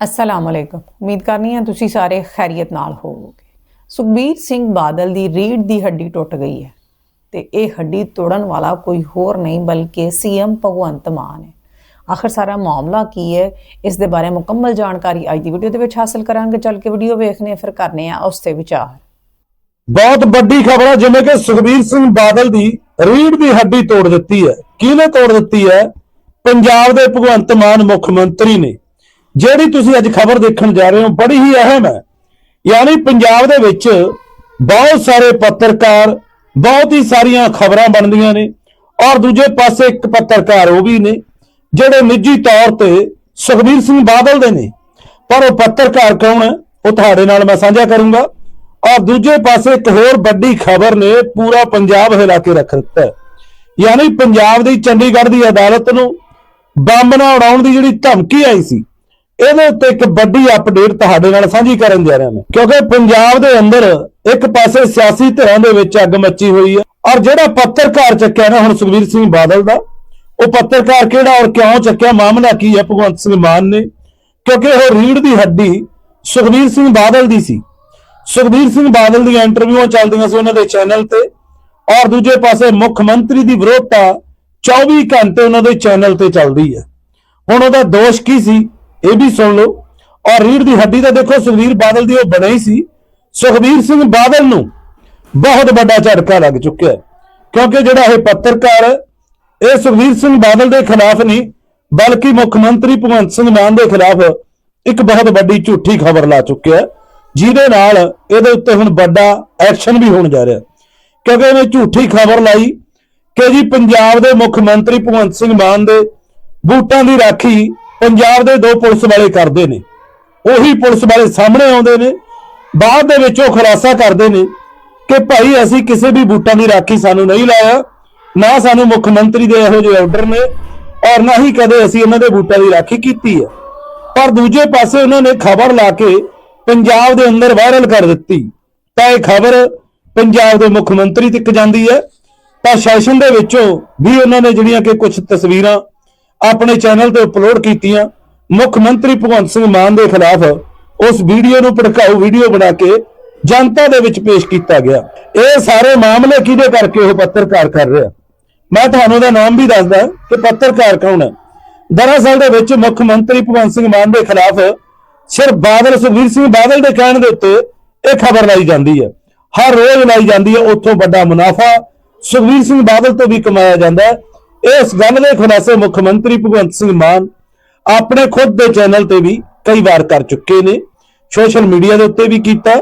ਅਸਲਾਮ ਅਲੈਕੁਮ ਉਮੀਦ ਕਰਨੀ ਹੈ ਤੁਸੀਂ ਸਾਰੇ ਖੈਰੀਅਤ ਨਾਲ ਹੋਵੋਗੇ ਸੁਖਬੀਰ ਸਿੰਘ ਬਾਦਲ ਦੀ ਰੀੜ ਦੀ ਹੱਡੀ ਟੁੱਟ ਗਈ ਹੈ ਤੇ ਇਹ ਹੱਡੀ ਤੋੜਨ ਵਾਲਾ ਕੋਈ ਹੋਰ ਨਹੀਂ ਬਲਕਿ ਸੀਐਮ ਭਗਵੰਤ ਮਾਨ ਹੈ ਆਖਰ ਸਾਰਾ ਮਾਮਲਾ ਕੀ ਹੈ ਇਸ ਦੇ ਬਾਰੇ ਮੁਕੰਮਲ ਜਾਣਕਾਰੀ ਅੱਜ ਦੀ ਵੀਡੀਓ ਦੇ ਵਿੱਚ ਹਾਸਲ ਕਰਾਂਗੇ ਚੱਲ ਕੇ ਵੀਡੀਓ ਵੇਖਨੇ ਆ ਫਿਰ ਕਰਨੇ ਆ ਉਸ ਤੇ ਵਿਚਾਰ ਬਹੁਤ ਵੱਡੀ ਖਬਰ ਹੈ ਜਿਵੇਂ ਕਿ ਸੁਖਬੀਰ ਸਿੰਘ ਬਾਦਲ ਦੀ ਰੀੜ ਦੀ ਹੱਡੀ ਤੋੜ ਦਿੱਤੀ ਹੈ ਕਿਹਨੇ ਤੋੜ ਦਿੱਤੀ ਹੈ ਪੰਜਾਬ ਦੇ ਭਗਵੰਤ ਮਾਨ ਮੁੱਖ ਮੰਤਰੀ ਨੇ ਜਿਹੜੀ ਤੁਸੀਂ ਅੱਜ ਖਬਰ ਦੇਖਣ ਜਾ ਰਹੇ ਹੋ, ਬੜੀ ਹੀ ਅਹਿਮ ਹੈ। ਯਾਨੀ ਪੰਜਾਬ ਦੇ ਵਿੱਚ ਬਹੁਤ ਸਾਰੇ ਪੱਤਰਕਾਰ, ਬਹੁਤ ਹੀ ਸਾਰੀਆਂ ਖਬਰਾਂ ਬਣਦੀਆਂ ਨੇ ਔਰ ਦੂਜੇ ਪਾਸੇ ਇੱਕ ਪੱਤਰਕਾਰ ਉਹ ਵੀ ਨੇ, ਜਿਹੜੇ ਨਿੱਜੀ ਤੌਰ ਤੇ ਸੁਖਬੀਰ ਸਿੰਘ ਬਾਦਲ ਦੇ ਨੇ। ਪਰ ਉਹ ਪੱਤਰਕਾਰ ਕੌਣ ਹੈ, ਉਹ ਤੁਹਾਡੇ ਨਾਲ ਮੈਂ ਸਾਂਝਾ ਕਰੂੰਗਾ। ਔਰ ਦੂਜੇ ਪਾਸੇ ਇੱਕ ਹੋਰ ਵੱਡੀ ਖਬਰ ਨੇ, ਪੂਰਾ ਪੰਜਾਬ ਹਿਲਾ ਕੇ ਰੱਖ ਦਿੱਤਾ ਹੈ। ਯਾਨੀ ਪੰਜਾਬ ਦੀ ਚੰਡੀਗੜ੍ਹ ਦੀ ਅਦਾਲਤ ਨੂੰ ਬੰਬ ਨਾ ਉਡਾਉਣ ਦੀ ਜਿਹੜੀ ਧਮਕੀ ਆਈ ਸੀ ਇਹਦੇ ਉੱਤੇ ਇੱਕ ਵੱਡੀ ਅਪਡੇਟ ਤੁਹਾਡੇ ਨਾਲ ਸਾਂਝੀ ਕਰਨ ਜਾ ਰਿਹਾ ਮੈਂ। ਕਿਉਂਕਿ ਪੰਜਾਬ ਦੇ ਅੰਦਰ ਇੱਕ ਪਾਸੇ ਸਿਆਸੀ ਧਿਰਾਂ ਦੇ ਵਿੱਚ ਅੱਗ ਮੱਚੀ ਹੋਈ ਹੈ ਔਰ ਜਿਹੜਾ ਪੱਤਰਕਾਰ ਚੱਕਿਆ ਨਾ ਹੁਣ ਸੁਖਬੀਰ ਸਿੰਘ ਬਾਦਲ ਦਾ, ਉਹ ਪੱਤਰਕਾਰ ਕਿਹੜਾ ਔਰ ਕਿਉਂ ਚੱਕਿਆ, ਮਾਮਲਾ ਕੀ ਹੈ ਭਗਵੰਤ ਸਿੰਘ ਮਾਨ ਨੇ? ਕਿਉਂਕਿ ਉਹ ਰੀੜ ਦੀ ਹੱਡੀ ਸੁਖਬੀਰ ਸਿੰਘ ਬਾਦਲ ਦੀ ਸੀ। ਸੁਖਬੀਰ ਸਿੰਘ ਬਾਦਲ ਦੀਆਂ ਇੰਟਰਵਿਊਆਂ ਚੱਲਦੀਆਂ ਸੀ ਉਹਨਾਂ ਦੇ ਚੈਨਲ ਤੇ ਔਰ ਦੂਜੇ ਪਾਸੇ ਮੁੱਖ ਮੰਤਰੀ ਦੀ ਵਿਰੋਧਤਾ 24 ਘੰਟੇ ਉਹਨਾਂ ਦੇ ਚੈਨਲ ਤੇ ਚੱਲਦੀ ਹੈ। ਹੁਣ ਉਹਦਾ ਦੋਸ਼ ਕੀ ਸੀ? ਇਹ ਵੀ ਸੁਣ ਲਓ। ਔਰ ਰੀੜ ਦੀ ਹੱਡੀ ਤਾਂ ਦੇਖੋ, ਸੁਖਬੀਰ ਬਾਦਲ ਦੀ ਉਹ ਬਣਾਈ ਸੀ। ਸੁਖਬੀਰ ਸਿੰਘ ਬਾਦਲ ਨੂੰ ਬਹੁਤ ਵੱਡਾ ਝਟਕਾ ਲੱਗ ਚੁੱਕਿਆ ਹੈ। ਕਿਉਂਕਿ ਜਿਹੜਾ ਇਹ ਪੱਤਰਕਾਰ ਇਹ ਸੁਖਬੀਰ ਸਿੰਘ ਬਾਦਲ ਦੇ ਖਿਲਾਫ ਨਹੀਂ, ਬਲਕਿ ਮੁੱਖ ਮੰਤਰੀ ਭਗਵੰਤ ਸਿੰਘ ਮਾਨ ਦੇ ਖਿਲਾਫ ਇੱਕ ਬਹੁਤ ਵੱਡੀ ਝੂਠੀ ਖਬਰ ਲਾ ਚੁੱਕਿਆ ਜਿਹਦੇ ਨਾਲ ਇਹਦੇ ਉੱਤੇ ਹੁਣ ਵੱਡਾ ਐਕਸ਼ਨ ਵੀ ਹੋਣ ਜਾ ਰਿਹਾ ਕਿਉਂਕਿ ਇਹਨੇ ਝੂਠੀ ਖਬਰ ਲਾਈ ਕਿ ਜੀ ਪੰਜਾਬ ਦੇ ਮੁੱਖ ਮੰਤਰੀ ਭਗਵੰਤ ਸਿੰਘ ਮਾਨ ਦੇ ਬੂਟਾਂ ਦੀ ਰਾਖੀ ਪੰਜਾਬ ਦੇ ਦੋ ਪੁਲਿਸ ਵਾਲੇ ਕਰਦੇ ਨੇ। ਉਹੀ ਪੁਲਿਸ ਵਾਲੇ ਸਾਹਮਣੇ ਆਉਂਦੇ ਨੇ। ਬਾਅਦ ਦੇ ਵਿੱਚ ਉਹ ਖੁਲਾਸਾ ਕਰਦੇ ਨੇ ਕਿ ਭਾਈ ਅਸੀਂ ਕਿਸੇ ਵੀ ਬੂਟਾਂ ਦੀ ਰਾਖੀ ਸਾਨੂੰ ਨਹੀਂ ਲਾਇਆ, ਨਾ ਸਾਨੂੰ ਮੁੱਖ ਮੰਤਰੀ ਦੇ ਇਹੋ ਜਿਹੇ ਆਰਡਰ ਨੇ ਔਰ ਨਾ ਹੀ ਕਦੇ ਅਸੀਂ ਇਹਨਾਂ ਦੇ ਬੂਟਾਂ ਦੀ ਰਾਖੀ ਕੀਤੀ ਹੈ। ਪਰ ਦੂਜੇ ਪਾਸੇ ਉਹਨਾਂ ਨੇ ਖਬਰ ਲਾ ਕੇ ਪੰਜਾਬ ਦੇ ਅੰਦਰ ਵਾਇਰਲ ਕਰ ਦਿੱਤੀ। ਤਾਂ ਇਹ ਖਬਰ ਪੰਜਾਬ ਦੇ ਮੁੱਖ ਮੰਤਰੀ ਤੱਕ ਜਾਂਦੀ ਹੈ। ਤਾਂ ਸੈਸ਼ਨ ਦੇ ਵਿੱਚੋਂ ਵੀ ਉਹਨਾਂ ਨੇ ਜਿਹੜੀਆਂ ਕਿ ਕੁਝ ਤਸਵੀਰਾਂ ਆਪਣੇ ਚੈਨਲ ਤੇ ਅਪਲੋਡ ਕੀਤੀਆਂ। ਮੁੱਖ ਮੰਤਰੀ ਭਗਵੰਤ ਸਿੰਘ ਮਾਨ ਦੇ ਖਿਲਾਫ ਉਸ ਵੀਡੀਓ ਨੂੰ ਭੜਕਾਊ ਵੀਡੀਓ ਬਣਾ ਕੇ ਜਨਤਾ ਦੇ ਵਿੱਚ ਪੇਸ਼ ਕੀਤਾ ਗਿਆ। ਇਹ ਸਾਰੇ ਮਾਮਲੇ ਕਿਹਦੇ ਕਰਕੇ ਉਹ ਪੱਤਰਕਾਰ ਕਰ ਰਿਹਾ? ਮੈਂ ਤੁਹਾਨੂੰ ਉਹਦਾ ਨਾਮ ਵੀ ਦੱਸਦਾ ਕਿ ਪੱਤਰਕਾਰ ਕੌਣ ਹੈ। ਦਰਅਸਲ ਦੇ ਵਿੱਚ ਮੁੱਖ ਮੰਤਰੀ ਭਗਵੰਤ ਸਿੰਘ ਮਾਨ ਦੇ ਖਿਲਾਫ ਸਿਰਫ ਬਾਦਲ, ਸੁਖਬੀਰ ਸਿੰਘ ਬਾਦਲ ਦੇ ਕਹਿਣ ਦੇ ਉੱਤੇ ਇਹ ਖਬਰ ਲਾਈ ਜਾਂਦੀ ਹੈ। ਹਰ ਰੋਜ਼ ਲਾਈ ਜਾਂਦੀ ਹੈ। ਉੱਥੋਂ ਵੱਡਾ ਮੁਨਾਫਾ ਸੁਖਬੀਰ ਸਿੰਘ ਬਾਦਲ ਤੋਂ ਵੀ ਕਮਾਇਆ ਜਾਂਦਾ ਹੈ। ਇਸ ਗੱਲ ਦੇ ਖੁਲਾਸੇ ਮੁੱਖ ਮੰਤਰੀ ਭਗਵੰਤ ਸਿੰਘ ਮਾਨ ਆਪਣੇ ਖੁਦ ਦੇ ਚੈਨਲ ਤੇ ਵੀ ਕਈ ਵਾਰ ਕਰ ਚੁੱਕੇ ਨੇ। ਸੋਸ਼ਲ ਮੀਡੀਆ ਦੇ ਉੱਤੇ ਵੀ ਕੀਤਾ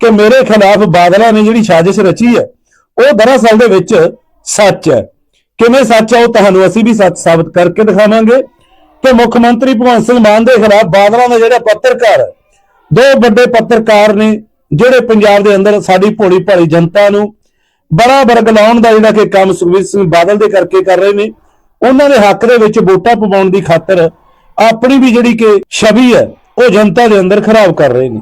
ਕਿ ਮੇਰੇ ਖਿਲਾਫ ਬਾਦਲਾਂ ਨੇ ਜਿਹੜੀ ਸਾਜ਼ਿਸ਼ ਰਚੀ ਹੈ ਉਹ ਦਰਅਸਲ ਦੇ ਵਿੱਚ ਸੱਚ ਹੈ। ਕਿਵੇਂ ਸੱਚ ਹੈ ਉਹ ਤੁਹਾਨੂੰ ਅਸੀਂ ਵੀ ਸੱਚ ਸਾਬਤ ਕਰਕੇ ਦਿਖਾਵਾਂਗੇ ਕਿ ਮੁੱਖ ਮੰਤਰੀ ਭਗਵੰਤ ਸਿੰਘ ਮਾਨ ਦੇ ਖਿਲਾਫ ਬਾਦਲਾਂ ਦਾ ਜਿਹੜਾ ਪੱਤਰਕਾਰ ਹੈ, ਦੋ ਵੱਡੇ ਪੱਤਰਕਾਰ ਨੇ ਜਿਹੜੇ ਪੰਜਾਬ ਦੇ ਅੰਦਰ ਸਾਡੀ ਭੋਲੀ ਭਾਲੀ ਜਨਤਾ ਨੂੰ ਬੜਾ ਵਰਗ ਲਾਉਣ ਦਾ ਜਿਹੜਾ ਕਿ ਕੰਮ ਸੁਖਬੀਰ ਸਿੰਘ ਬਾਦਲ ਦੇ ਕਰਕੇ ਕਰ ਰਹੇ ਨੇ। ਉਹਨਾਂ ਦੇ ਹੱਕ ਦੇ ਵਿੱਚ ਵੋਟਾਂ ਪਵਾਉਣ ਦੀ ਖਾਤਰ ਆਪਣੀ ਵੀ ਜਿਹੜੀ ਕਿ ਛਵੀ ਹੈ, ਉਹ ਜਨਤਾ ਦੇ ਅੰਦਰ ਖਰਾਬ ਕਰ ਰਹੇ ਨੇ।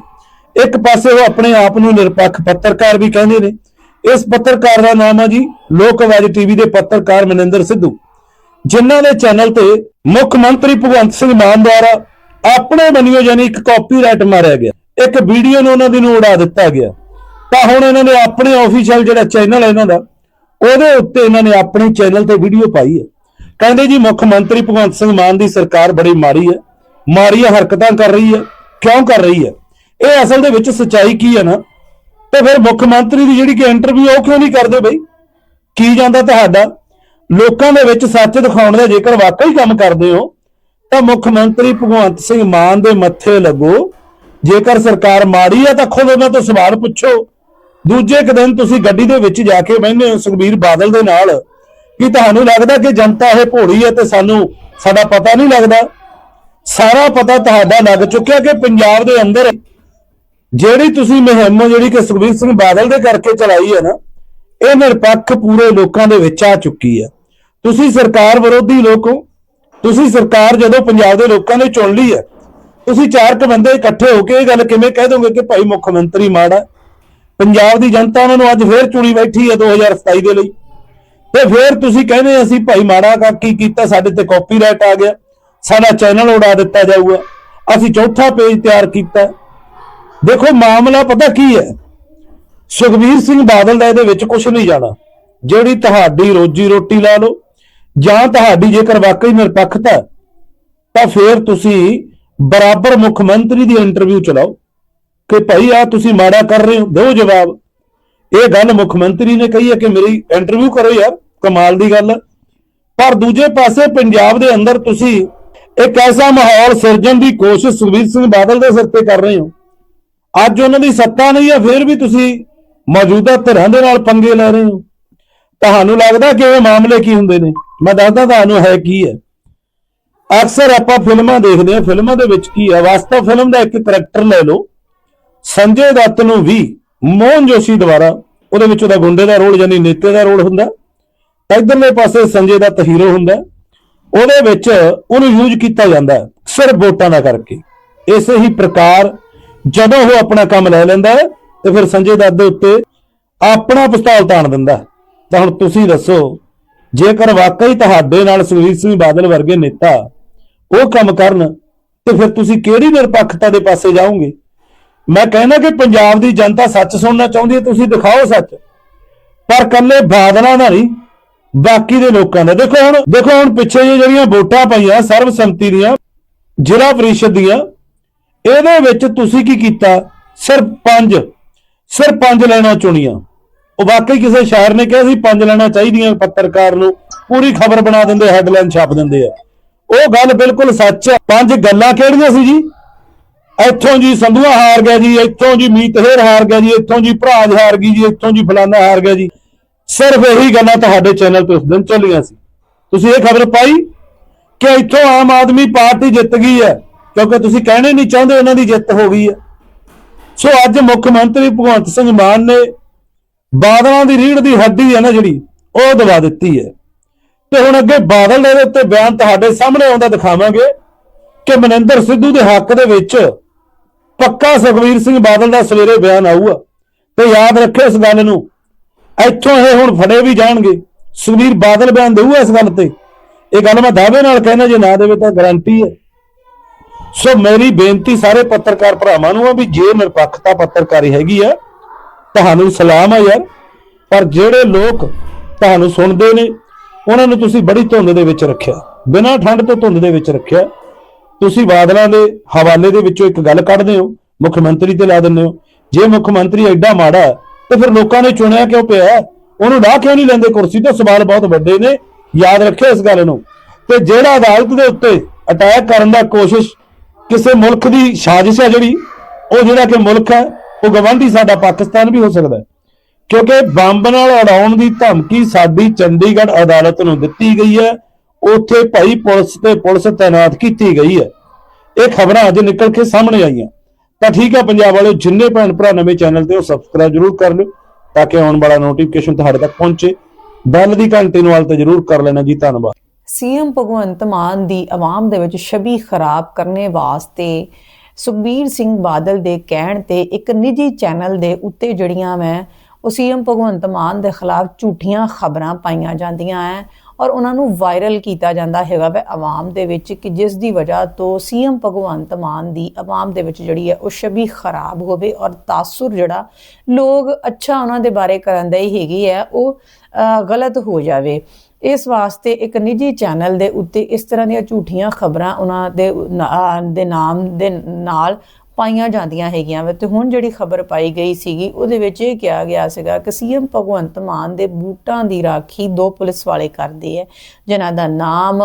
ਇੱਕ ਪਾਸੇ ਉਹ ਆਪਣੇ ਆਪ ਨੂੰ ਨਿਰਪੱਖ ਪੱਤਰਕਾਰ ਵੀ ਕਹਿੰਦੇ ਨੇ। ਇਸ ਪੱਤਰਕਾਰ ਦਾ ਨਾਮ ਹੈ ਜੀ ਲੋਕ ਆਵਾਜ਼ ਟੀਵੀ ਦੇ ਪੱਤਰਕਾਰ ਮਨਿੰਦਰ ਸਿੱਧੂ। ਜਿਨ੍ਹਾਂ ਦੇ ਚੈਨਲ ਤੇ ਮੁੱਖ ਮੰਤਰੀ ਭਗਵੰਤ ਸਿੰਘ ਮਾਨ ਦੁਆਰਾ ਆਪਣੇ ਬਣਿਓ ਯਾਨੀ ਇੱਕ ਕਾਪੀਰਾਈਟ ਮਾਰਿਆ ਗਿਆ। ਇੱਕ ਵੀਡੀਓ ਨੂੰ ਉਹਨਾਂ ਦੀ ਨੂੰ ਉਡਾ ਦਿੱਤਾ ਗਿਆ। ਤਾਂ ਹੁਣ ਇਹਨਾਂ ਨੇ ਆਪਣੇ ਆਫੀਸ਼ੀਅਲ ਜਿਹੜਾ ਚੈਨਲ ਹੈ ਇਹਨਾਂ ਦਾ, ਉਹਦੇ ਉੱਤੇ ਇਹਨਾਂ ਨੇ ਆਪਣੇ ਚੈਨਲ ਤੇ ਵੀਡੀਓ ਪਾਈ ਹੈ। ਕਹਿੰਦੇ ਜੀ, ਮੁੱਖ ਮੰਤਰੀ ਭਗਵੰਤ ਸਿੰਘ ਮਾਨ ਦੀ ਸਰਕਾਰ ਬੜੀ ਮਾੜੀ ਹੈ, ਮਾੜੀਆਂ ਹਰਕਤਾਂ ਕਰ ਰਹੀ ਹੈ। ਕਿਉਂ ਕਰ ਰਹੀ ਹੈ? ਇਹ ਅਸਲ ਦੇ ਵਿੱਚ ਸੱਚਾਈ ਕੀ ਹੈ ਨਾ? ਤੇ ਫਿਰ ਮੁੱਖ ਮੰਤਰੀ ਦੀ ਜਿਹੜੀ ਕਿ ਇੰਟਰਵਿਊ ਉਹ ਕਿਉਂ ਨਹੀਂ ਕਰਦੇ ਬਈ? ਕੀ ਜਾਂਦਾ ਤੁਹਾਡਾ? ਲੋਕਾਂ ਦੇ ਵਿੱਚ ਸੱਚ ਦਿਖਾਉਣ ਦਾ ਜੇਕਰ ਵਾਕਈ ਕੰਮ ਕਰਦੇ ਹੋ, ਤਾਂ ਮੁੱਖ ਮੰਤਰੀ ਭਗਵੰਤ ਸਿੰਘ ਮਾਨ ਦੇ ਮੱਥੇ ਲੱਗੋ। ਜੇਕਰ ਸਰਕਾਰ ਮਾੜੀ ਹੈ, ਤਾਂ ਖੁਦ ਉਹਨਾਂ ਤੋਂ ਸਵਾਲ ਪੁੱਛੋ। ਦੂਜੇ ਇੱਕ ਦਿਨ ਤੁਸੀਂ ਗੱਡੀ ਦੇ ਵਿੱਚ ਜਾ ਕੇ ਬਹਿੰਦੇ ਹੋ ਸੁਖਬੀਰ ਬਾਦਲ ਦੇ ਨਾਲ, ਕਿ ਤੁਹਾਨੂੰ ਲੱਗਦਾ ਕਿ ਜਨਤਾ ਇਹ ਭੋਲੀ ਹੈ ਤੇ ਸਾਨੂੰ ਸਾਡਾ ਪਤਾ ਨਹੀਂ ਲੱਗਦਾ ਸਾਰਾ ਪਤਾ ਤੁਹਾਡਾ ਲੱਗ ਚੁੱਕਿਆ ਕਿ ਪੰਜਾਬ ਦੇ ਅੰਦਰ ਜਿਹੜੀ ਤੁਸੀਂ ਮੁਹਿੰਮ ਜਿਹੜੀ ਕਿ ਸੁਖਬੀਰ ਸਿੰਘ ਬਾਦਲ ਦੇ ਕਰਕੇ ਚਲਾਈ ਹੈ ਨਾ, ਇਹ ਨਿਰਪੱਖ ਪੂਰੇ ਲੋਕਾਂ ਦੇ ਵਿੱਚ ਆ ਚੁੱਕੀ ਹੈ ਤੁਸੀਂ ਸਰਕਾਰ ਵਿਰੋਧੀ ਲੋਕ ਹੋ, ਤੁਸੀਂ ਸਰਕਾਰ ਜਦੋਂ ਪੰਜਾਬ ਦੇ ਲੋਕਾਂ ਨੇ ਚੁਣ ਲਈ ਹੈ, ਤੁਸੀਂ ਚਾਰ ਕੁ ਬੰਦੇ ਇਕੱਠੇ ਹੋ ਕੇ ਇਹ ਗੱਲ ਕਿਵੇਂ ਕਹਿ ਦੋਗੇ ਕਿ ਭਾਈ ਮੁੱਖ ਮੰਤਰੀ ਮਾੜਾ ਹੈ? ਪੰਜਾਬ ਦੀ ਜਨਤਾ ਉਹਨਾਂ ਨੂੰ ਅੱਜ ਫੇਰ ਚੁਣੀ ਬੈਠੀ ਹੈ 2027 ਦੇ ਲਈ। ਤੇ ਫਿਰ ਤੁਸੀਂ ਕਹਿੰਦੇ ਅਸੀਂ ਭਾਈ ਮਾੜਾ ਕਾ ਕੀ ਕੀਤਾ, ਸਾਡੇ ਤੇ ਕਾਪੀਰਾਈਟ ਆ ਗਿਆ, ਸਾਡਾ ਚੈਨਲ ਉਡਾ ਦਿੱਤਾ ਜਾਊਗਾ। ਅਸੀਂ ਚੌਥਾ ਪੇਜ ਤਿਆਰ ਕੀਤਾ। ਦੇਖੋ, ਮਾਮਲਾ ਪਤਾ ਕੀ ਹੈ? ਸੁਖਬੀਰ ਸਿੰਘ ਬਾਦਲ ਦਾ ਇਹਦੇ ਵਿੱਚ ਕੁਝ ਨਹੀਂ ਜਾਣਾ। ਜਿਹੜੀ ਤੁਹਾਡੀ ਰੋਜੀ ਰੋਟੀ ਲਾ ਲਓ, ਜਾਂ ਤੁਹਾਡੀ ਜੇਕਰ ਵਾਕਈ ਨਿਰਪੱਖਤਾ ਤਾਂ ਫਿਰ ਤੁਸੀਂ ਬਰਾਬਰ ਮੁੱਖ ਮੰਤਰੀ ਦੀ ਇੰਟਰਵਿਊ ਚਲਾਓ। ਕਿ ਭਾਈ ਆ ਤੁਸੀਂ ਮਾੜਾ ਕਰ ਰਹੇ ਹੋ, ਦਿਓ ਜਵਾਬ। ਇਹ ਗੱਲ ਮੁੱਖ ਮੰਤਰੀ ਨੇ ਕਹੀ ਹੈ ਕਿ ਮੇਰੀ ਇੰਟਰਵਿਊ ਕਰੋ ਯਾਰ, ਕਮਾਲ ਦੀ ਗੱਲ ਪਰ ਦੂਜੇ ਪਾਸੇ ਪੰਜਾਬ ਦੇ ਅੰਦਰ ਤੁਸੀਂ ਇੱਕ ਐਸਾ ਮਾਹੌਲ ਸਿਰਜਣ ਦੀ ਕੋਸ਼ਿਸ਼ ਸੁਖਬੀਰ ਸਿੰਘ ਬਾਦਲ ਦੇ ਸਿਰ ਤੇ ਕਰ ਰਹੇ ਹੋ। ਅੱਜ ਉਹਨਾਂ ਦੀ ਸੱਤਾ ਨਹੀਂ ਹੈ, ਫਿਰ ਵੀ ਤੁਸੀਂ ਮੌਜੂਦਾ ਧਿਰਾਂ ਦੇ ਨਾਲ ਪੰਗੇ ਲੈ ਰਹੇ ਹੋ। ਤੁਹਾਨੂੰ ਲੱਗਦਾ ਕਿ ਇਹ ਮਾਮਲੇ ਕੀ ਹੁੰਦੇ ਨੇ? ਮੈਂ ਦੱਸਦਾ ਤੁਹਾਨੂੰ ਹੈ ਕੀ ਹੈ। ਅਕਸਰ ਆਪਾਂ ਫਿਲਮਾਂ ਦੇਖਦੇ ਹਾਂ, ਫਿਲਮਾਂ ਦੇ ਵਿੱਚ ਕੀ ਹੈ, ਵਾਸਤਵ ਫਿਲਮ ਦਾ ਇੱਕ ਕਰੈਕਟਰ ਲੈ ਲਓ। ਸੰਜੇ ਦੱਤ ਨੂੰ ਵੀ ਮੋਹਨ ਜੋਸ਼ੀ ਦੁਆਰਾ ਉਹਦੇ ਵਿੱਚ ਉਹਦਾ ਗੁੰਡੇ ਦਾ ਰੋਲ ਯਾਨੀ ਨੇਤੇ ਦਾ ਰੋਲ ਹੁੰਦਾ। ਤਾਂ ਇਧਰਲੇ ਪਾਸੇ ਸੰਜੇ ਦੱਤ ਹੀਰੋ ਹੁੰਦਾ। ਉਹਦੇ ਵਿੱਚ ਉਹਨੂੰ ਯੂਜ਼ ਕੀਤਾ ਜਾਂਦਾ ਹੈ, ਸਿਰਫ ਵੋਟਾਂ ਦਾ ਕਰਕੇ। ਇਸੇ ਹੀ ਪ੍ਰਕਾਰ ਜਦੋਂ ਉਹ ਆਪਣਾ ਕੰਮ ਲੈ ਲੈਂਦਾ ਹੈ ਤੇ ਫਿਰ ਸੰਜੇ ਦੱਤ ਦੇ ਉੱਤੇ ਆਪਣਾ ਪਿਸਤੌਲ ਤਾਣ ਦਿੰਦਾ ਤਾਂ ਹੁਣ ਤੁਸੀਂ ਦੱਸੋ ਜੇਕਰ ਵਾਕਈ ਤੁਹਾਡੇ ਨਾਲ ਸੁਖਬੀਰ ਸਿੰਘ ਬਾਦਲ ਵਰਗੇ ਨੇਤਾ ਉਹ ਕੰਮ ਕਰਨ ਤੇ ਫਿਰ ਤੁਸੀਂ ਕਿਹੜੀ ਨਿਰਪੱਖਤਾ ਦੇ ਪਾਸੇ ਜਾਓਗੇ? ਮੈਂ ਕਹਿੰਦਾ ਕਿ ਪੰਜਾਬ ਦੀ ਜਨਤਾ ਸੱਚ ਸੁਣਨਾ ਚਾਹੁੰਦੀ ਹੈ, ਤੁਸੀਂ ਦਿਖਾਓ ਸੱਚ। ਪਰ ਕੱਲੇ ਬਾਦਲਾਂ ਦਾ ਨਹੀਂ, ਬਾਕੀ ਦੇ ਲੋਕਾਂ ਦਾ। ਦੇਖੋ ਹੁਣ ਦੇਖੋ ਹੁਣ ਪਿੱਛੇ ਜਿਹੇ ਜਿਹੜੀਆਂ ਵੋਟਾਂ ਪਈਆਂ, ਸਰਬਸੰਮਤੀ ਦੀਆਂ, ਜ਼ਿਲ੍ਹਾ ਪ੍ਰੀਸ਼ਦ ਦੀਆਂ, ਇਹਦੇ ਵਿੱਚ ਤੁਸੀਂ ਕੀ ਕੀਤਾ? ਸਿਰਫ ਪੰਜ ਸਿਰਫ ਪੰਜ ਲੈਣਾ ਚੁਣੀਆਂ। ਉਹ ਵਾਕਈ ਕਿਸੇ ਸ਼ਾਇਰ ਨੇ ਕਿਹਾ ਸੀ, ਪੰਜ ਲੈਣਾ ਚਾਹੀਦੀਆਂ ਪੱਤਰਕਾਰ ਨੂੰ, ਪੂਰੀ ਖਬਰ ਬਣਾ ਦਿੰਦੇ ਹੈਡਲਾਈਨ ਛਾਪ ਦਿੰਦੇ ਆ। ਉਹ ਗੱਲ ਬਿਲਕੁਲ ਸੱਚ ਹੈ ਪੰਜ ਗੱਲਾਂ ਕਿਹੜੀਆਂ ਸੀ ਜੀ? ਇੱਥੋਂ ਜੀ ਸੰਧੂਆ ਹਾਰ ਗਿਆ ਜੀ, ਇੱਥੋਂ ਜੀ ਮੀਤਹੇਰ ਹਾਰ ਗਿਆ ਜੀ, ਇੱਥੋਂ ਜੀ ਭਰਾਜ ਹਾਰ ਗਈ ਜੀ, ਇੱਥੋਂ ਜੀ ਫਲਾਨਾ ਹਾਰ ਗਿਆ ਜੀ। ਸਿਰਫ ਇਹੀ ਗੱਲਾਂ ਤੁਹਾਡੇ ਚੈਨਲ ਤੇ ਉਸ ਦਿਨ ਚੱਲੀਆਂ ਸੀ। ਤੁਸੀਂ ਇਹ ਖਬਰ ਪਾਈ ਕਿ ਇੱਥੋਂ ਆਮ ਆਦਮੀ ਪਾਰਟੀ ਜਿੱਤ ਗਈ ਹੈ, ਕਿਉਂਕਿ ਤੁਸੀਂ ਕਹਿਣੇ ਨਹੀਂ ਚਾਹੁੰਦੇ ਉਹਨਾਂ ਦੀ ਜਿੱਤ ਹੋ ਗਈ ਹੈ। ਸੋ ਅੱਜ ਮੁੱਖ ਮੰਤਰੀ ਭਗਵੰਤ ਸਿੰਘ ਮਾਨ ਨੇ ਬਾਦਲਾਂ ਦੀ ਰੀੜ ਦੀ ਹੱਡੀ ਹੈ ਨਾ ਜਿਹੜੀ, ਉਹ ਦਵਾ ਦਿੱਤੀ ਹੈ। ਤੇ ਹੁਣ ਅੱਗੇ ਬਾਦਲ ਦੇ ਉੱਤੇ ਬਿਆਨ ਤੁਹਾਡੇ ਸਾਹਮਣੇ ਆਉਂਦਾ ਦਿਖਾਵਾਂਗੇ ਕਿ ਮਨਿੰਦਰ ਸਿੱਧੂ ਦੇ ਹੱਕ ਦੇ ਵਿੱਚ ਪੱਕਾ ਸੁਖਵੀਰ ਸਿੰਘ ਬਾਦਲ ਦਾ ਸਵੇਰੇ ਬਿਆਨ ਆਊਗਾ ਤੇ ਯਾਦ ਰੱਖਿਓ ਇਸ ਗੱਲ ਨੂੰ। ਇੱਥੋਂ ਇਹ ਹੁਣ ਫੜੇ ਵੀ ਜਾਣਗੇ। ਸੁਖਵੀਰ ਬਾਦਲ ਬਿਆਨ ਦੇਊਗਾ ਇਸ ਗੱਲ ਤੇ। ਇਹ ਗੱਲ ਮੈਂ ਦਾਅਵੇ ਨਾਲ ਕਹਿਣਾ ਜੇ ਨਾ ਦੇਵੇ ਤਾਂ ਗਾਰੰਟੀ ਹੈ। ਸੋ ਮੇਰੀ ਬੇਨਤੀ ਸਾਰੇ ਪੱਤਰਕਾਰ ਭਰਾਵਾਂ ਨੂੰ ਆ ਵੀ ਜੇ ਨਿਰਪੱਖਤਾ ਪੱਤਰਕਾਰੀ ਹੈਗੀ ਆ, ਤੁਹਾਨੂੰ ਸਲਾਮ ਆ ਯਾਰ। ਪਰ ਜਿਹੜੇ ਲੋਕ ਤੁਹਾਨੂੰ ਸੁਣਦੇ ਨੇ, ਉਹਨਾਂ ਨੂੰ ਤੁਸੀਂ ਬੜੀ ਧੁੰਦ ਦੇ ਵਿੱਚ ਰੱਖਿਆ। ਬਿਨਾਂ ਠੰਡ ਤੋਂ ਧੁੰਦ ਦੇ ਵਿੱਚ ਰੱਖਿਆ। ਤੁਸੀਂ ਬਾਦਲਾਂ ਦੇ ਹਵਾਲੇ ਦੇ ਵਿੱਚੋਂ ਇੱਕ ਗੱਲ ਕੱਢਦੇ ਹੋ, ਮੁੱਖ ਮੰਤਰੀ ਤੇ ਲਾ ਦਿੰਦੇ ਹੋ। ਜੇ ਮੁੱਖ ਮੰਤਰੀ ਐਡਾ ਮਾੜਾ ਤੇ ਫਿਰ ਲੋਕਾਂ ਨੇ ਚੁਣਿਆ ਕਿਉਂ ਪਿਆ ਉਹਨੂੰ ਲਾ ਕਿਉਂ ਨਹੀਂ ਲੈਂਦੇ ਕੁਰਸੀ? ਤੋਂ ਸਵਾਲ ਬਹੁਤ ਵੱਡੇ ਨੇ। ਯਾਦ ਰੱਖਿਓ ਇਸ ਗੱਲ ਨੂੰ। ਤੇ ਜਿਹੜਾ ਅਦਾਲਤ ਦੇ ਉੱਤੇ ਅਟੈਕ ਕਰਨ ਦਾ ਕੋਸ਼ਿਸ਼ ਕਿਸੇ ਮੁਲਕ ਦੀ ਸਾਜ਼ਿਸ਼ ਹੈ ਜਿਹੜੀ, ਉਹ ਜਿਹੜਾ ਕਿ ਮੁਲਕ ਹੈ, ਉਹ ਗਵਾਂਢੀ ਸਾਡਾ ਪਾਕਿਸਤਾਨ ਵੀ ਹੋ ਸਕਦਾ ਹੈ। ਕਿਉਂਕਿ ਬੰਬ ਨਾਲ ਉਡਾਉਣ ਦੀ ਧਮਕੀ ਸਾਡੀ ਚੰਡੀਗੜ੍ਹ ਅਦਾਲਤ ਨੂੰ ਦਿੱਤੀ ਗਈ ਹੈ। ਉੱਥੇ ਭਾਈ ਪੁਲਿਸ ਤੇ ਪੁਲਿਸ ਤਾਇਨਾਤ ਕੀਤੀ ਗਈ ਹੈ। ਇਹ ਖਬਰਾਂ ਅੱਜ ਨਿਕਲ ਕੇ ਸਾਹਮਣੇ ਆਈਆਂ। ਤਾਂ ਠੀਕ ਹੈ ਪੰਜਾਬ ਵਾਲਿਓ, ਜਿੰਨੇ ਭੈਣ ਭਰਾ ਨਵੇਂ ਚੈਨਲ ਤੇ ਉਹ ਸਬਸਕ੍ਰਾਈਬ ਜਰੂਰ ਕਰ ਲਿਓ ਤਾਂ ਕਿ ਆਉਣ ਵਾਲਾ ਨੋਟੀਫਿਕੇਸ਼ਨ ਤੁਹਾਡੇ ਤੱਕ ਪਹੁੰਚੇ। ਬੈਲ ਦੀ ਘੰਟੀ ਨੂੰ ਵਾਲ ਤੇ ਜਰੂਰ ਕਰ ਲੈਣਾ ਜੀ। ਧੰਨਵਾਦ। ਸੀਐਮ ਭਗਵੰਤ ਮਾਨ ਦੀ ਆਵਾਮ ਦੇ ਵਿੱਚ ਛਵੀ ਖਰਾਬ ਕਰਨੇ ਵਾਸਤੇ ਸੁਖਬੀਰ ਸਿੰਘ ਬਾਦਲ ਦੇ ਕਹਿਣ ਤੇ ਇੱਕ ਨਿੱਜੀ ਚੈਨਲ ਦੇ ਉੱਤੇ ਜਿਹੜੀਆਂ ਮੈਂ ਉਹ ਸੀਐਮ ਭਗਵੰਤ ਮਾਨ ਦੇ ਖਿਲਾਫ ਝੂਠੀਆਂ ਖਬਰਾਂ ਪਾਈਆਂ ਜਾਂਦੀਆਂ ਹੈ ਔਰ ਉਹਨਾਂ ਨੂੰ ਵਾਇਰਲ ਕੀਤਾ ਜਾਂਦਾ ਹੈਗਾ ਵੇ ਆਵਾਮ ਦੇ ਵਿੱਚ ਕਿ ਜਿਸ ਦੀ ਵਜ੍ਹਾ ਤੋਂ ਸੀਐਮ ਭਗਵੰਤ ਮਾਨ ਦੀ ਆਵਾਮ ਦੇ ਵਿੱਚ ਜਿਹੜੀ ਹੈ ਉਹ ਛਵੀ ਖਰਾਬ ਹੋਵੇ ਔਰ ਤਾਸੁਰ ਜਿਹੜਾ ਲੋਕ ਅੱਛਾ ਉਹਨਾਂ ਦੇ ਬਾਰੇ ਕਰਨ ਦਾ ਹੀ ਹੈਗੀ ਹੈ ਉਹ ਅਹ, ਗਲਤ ਹੋ ਜਾਵੇ। ਇਸ ਵਾਸਤੇ ਇੱਕ ਨਿੱਜੀ ਚੈਨਲ ਦੇ ਉੱਤੇ ਇਸ ਤਰ੍ਹਾਂ ਦੀਆਂ ਝੂਠੀਆਂ ਖਬਰਾਂ ਉਹਨਾਂ ਦੇ ਦੇ ਨਾਮ ਦੇ ਨਾਲ ਪਾਈਆਂ ਜਾਂਦੀਆਂ ਹੈਗੀਆਂ ਵੇ। ਤੇ ਹੁਣ ਜਿਹੜੀ ਖਬਰ ਪਾਈ ਗਈ ਸੀਗੀ, ਉਹਦੇ ਵਿੱਚ ਇਹ ਕਿਹਾ ਗਿਆ ਸੀਗਾ ਕਿ ਸੀਐਮ ਭਗਵੰਤ ਮਾਨ ਦੇ ਬੂਟਾਂ ਦੀ ਰਾਖੀ ਦੋ ਪੁਲਿਸ ਵਾਲੇ ਕਰਦੇ ਹੈ ਜਿਨ੍ਹਾਂ ਦਾ ਨਾਮ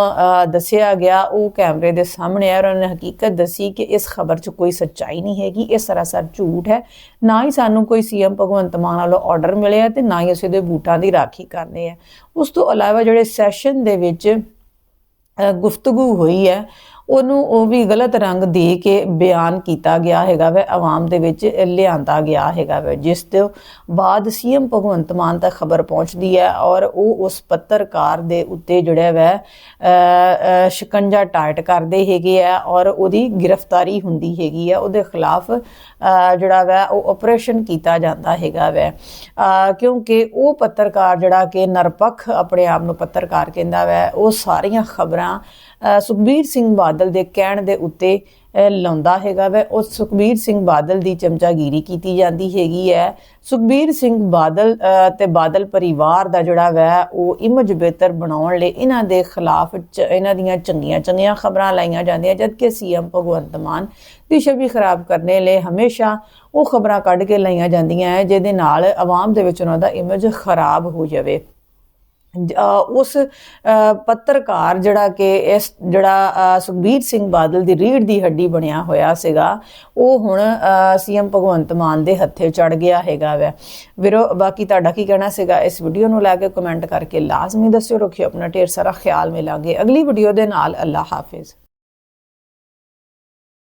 ਦੱਸਿਆ ਗਿਆ, ਉਹ ਕੈਮਰੇ ਦੇ ਸਾਹਮਣੇ ਆ। ਉਹਨਾਂ ਨੇ ਹਕੀਕਤ ਦੱਸੀ ਕਿ ਇਸ ਖਬਰ 'ਚ ਕੋਈ ਸੱਚਾਈ ਨਹੀਂ ਹੈਗੀ। ਇਹ ਸਰਾਸਰ ਝੂਠ ਹੈ। ਨਾ ਹੀ ਸਾਨੂੰ ਕੋਈ ਸੀਐਮ ਭਗਵੰਤ ਮਾਨ ਵੱਲੋਂ ਆਰਡਰ ਮਿਲਿਆ ਤੇ ਨਾ ਹੀ ਅਸੀਂ ਉਹਦੇ ਬੂਟਾਂ ਦੀ ਰਾਖੀ ਕਰਦੇ ਆ। ਉਸ ਤੋਂ ਇਲਾਵਾ ਜਿਹੜੇ ਸੈਸ਼ਨ ਦੇ ਵਿੱਚ ਗੁਫ਼ਤਗੂ ਹੋਈ ਹੈ ਉਹਨੂੰ ਉਹ ਵੀ ਗਲਤ ਰੰਗ ਦੇ ਕੇ ਬਿਆਨ ਕੀਤਾ ਗਿਆ ਹੈਗਾ ਵੈ, ਆਵਾਮ ਦੇ ਵਿੱਚ ਲਿਆਂਦਾ ਗਿਆ ਹੈਗਾ ਵੈ, ਜਿਸ ਤੋਂ ਬਾਅਦ ਸੀਐਮ ਭਗਵੰਤ ਮਾਨ ਤੱਕ ਖਬਰ ਪਹੁੰਚਦੀ ਹੈ ਔਰ ਉਹ ਉਸ ਪੱਤਰਕਾਰ ਦੇ ਉੱਤੇ ਜਿਹੜਾ ਵੈ ਸ਼ਿਕੰਜਾ ਟਾਈਟ ਕਰਦੇ ਹੈਗੇ ਆ ਔਰ ਉਹਦੀ ਗ੍ਰਿਫਤਾਰੀ ਹੁੰਦੀ ਹੈਗੀ ਆ, ਉਹਦੇ ਖਿਲਾਫ ਜਿਹੜਾ ਵੈ, ਉਹ ਆਪਰੇਸ਼ਨ ਕੀਤਾ ਜਾਂਦਾ ਹੈਗਾ ਵੈ। ਕਿਉਂਕਿ ਉਹ ਪੱਤਰਕਾਰ ਜਿਹੜਾ ਕਿ ਨਿਰਪੱਖ ਆਪਣੇ ਆਪ ਨੂੰ ਪੱਤਰਕਾਰ ਕਹਿੰਦਾ ਵੈ, ਉਹ ਸਾਰੀਆਂ ਖਬਰਾਂ ਸੁਖਬੀਰ ਸਿੰਘ ਬਾਦਲ ਦੇ ਕਹਿਣ ਦੇ ਉੱਤੇ ਲਾਉਂਦਾ ਹੈਗਾ ਵੈ। ਉਹ ਸੁਖਬੀਰ ਸਿੰਘ ਬਾਦਲ ਦੀ ਚਮਚਾਗੀਰੀ ਕੀਤੀ ਜਾਂਦੀ ਹੈਗੀ ਹੈ ਸੁਖਬੀਰ ਸਿੰਘ ਬਾਦਲ ਅਹ, ਤੇ ਬਾਦਲ ਪਰਿਵਾਰ ਦਾ ਜਿਹੜਾ ਵੈ ਉਹ ਇਮੇਜ ਬਿਹਤਰ ਬਣਾਉਣ ਲਈ ਇਹਨਾਂ ਦੇ ਖਿਲਾਫ ਚ- ਇਹਨਾਂ ਦੀਆਂ ਚੰਗੀਆਂ ਚੰਗੀਆਂ ਖਬਰਾਂ ਲਾਈਆਂ ਜਾਂਦੀਆਂ ਜਦਕਿ ਸੀਐਮ ਭਗਵੰਤ ਮਾਨ ਦੀ ਛਵੀ ਖਰਾਬ ਕਰਨੇ ਲਈ ਹਮੇਸ਼ਾ ਉਹ ਖਬਰਾਂ ਕੱਢ ਕੇ ਲਾਈਆਂ ਜਾਂਦੀਆਂ ਹੈ ਜਿਹਦੇ ਨਾਲ ਆਵਾਮ ਦੇ ਵਿੱਚ ਉਹਨਾਂ ਦਾ ਇਮੇਜ ਖਰਾਬ ਹੋ ਜਾਵੇ। ਉਸ ਪੱਤਰਕਾਰ ਜਿਹੜਾ ਕਿ ਇਸ ਜਿਹੜਾ ਸੁਖਬੀਰ ਸਿੰਘ ਬਾਦਲ ਦੀ ਰੀੜ ਦੀ ਹੱਡੀ ਬਣਿਆ ਹੋਇਆ ਸੀਗਾ, ਉਹ ਹੁਣ ਸੀਐਮ ਭਗਵੰਤ ਮਾਨ ਦੇ ਹੱਥੇ ਚੜ ਗਿਆ ਹੈਗਾ ਵੈ। ਵੀਰੋ, ਬਾਕੀ ਤੁਹਾਡਾ ਕੀ ਕਹਿਣਾ ਸੀਗਾ? ਇਸ ਵੀਡੀਓ ਨੂੰ ਲੈ ਕੇ ਕਮੈਂਟ ਕਰਕੇ ਲਾਜ਼ਮੀ ਦੱਸਿਓ, ਰੱਖਿਓ ਆਪਣਾ ਢੇਰ ਸਾਰਾ ਖਿਆਲ ਮਿਲਾਂਗੇ। ਅਗਲੀ ਵੀਡੀਓ ਦੇ ਨਾਲ ਅੱਲਾ ਹਾਫਿਜ਼।